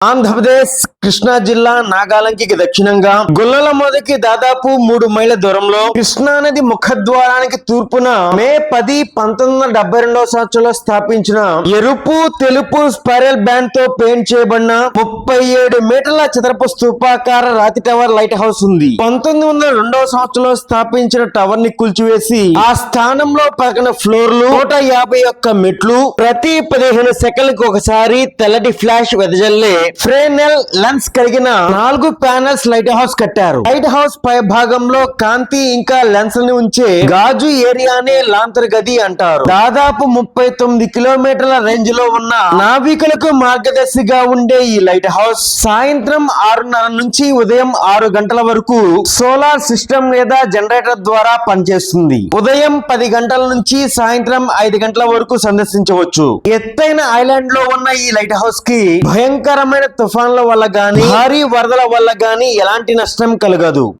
ఆంధ్రప్రదేశ్ కృష్ణా జిల్లా నాగాలంకి దక్షిణంగా గొల్లల మొదకి దాదాపు మూడు మైళ్ళ దూరంలో కృష్ణా నది ముఖద్వారానికి తూర్పున మే పది పంతొమ్మిది వందల డెబ్బై రెండవ సంవత్సరంలో స్థాపించిన ఎరుపు తెలుపు స్పైరల్ బ్యాండ్తో పెయింట్ చేయబడిన ముప్పై ఏడు మీటర్ల చదరపు స్థూపాకార రాతి టవర్ లైట్ హౌస్ ఉంది. పంతొమ్మిది వందల రెండవ సంవత్సరంలో స్థాపించిన టవర్ని కూల్చివేసి ఆ స్థానంలో పగిన ఫ్లోర్లు నూట యాభై ఒక్క మెట్లు. ప్రతి పదిహేను సెకండ్లకు ఒకసారి తెల్లటి ఫ్లాష్ వెదజల్లే ఫ్రేనెల్ లెన్స్ కలిగిన నాలుగు ప్యానెల్స్ లైట్ హౌస్ కట్టారు. లైట్ హౌస్ పై భాగంలో కాంతి ఇంకా లెన్స్ని ఉంచే గాజు ఏరియానే లాంతర్ గది అంటారు. దాదాపు ముప్పై తొమ్మిది కిలోమీటర్ల రేంజ్లో ఉన్న నావికులకు మార్గదర్శిగా ఉండే ఈ లైట్ హౌస్ సాయంత్రం ఆరున్నర నుంచి ఉదయం ఆరు గంటల వరకు సోలార్ సిస్టమ్ లేదా జనరేటర్ ద్వారా పనిచేస్తుంది. ఉదయం పది గంటల నుంచి సాయంత్రం ఐదు గంటల వరకు సందర్శించవచ్చు. ఎత్తైన ఐలాండ్లో ఉన్న ఈ లైట్ హౌస్కి భయంకరమైన తుఫాన్ల వల్ల గాని భారీ వరదల వల్ల గాని ఎలాంటి నష్టం కలగదు.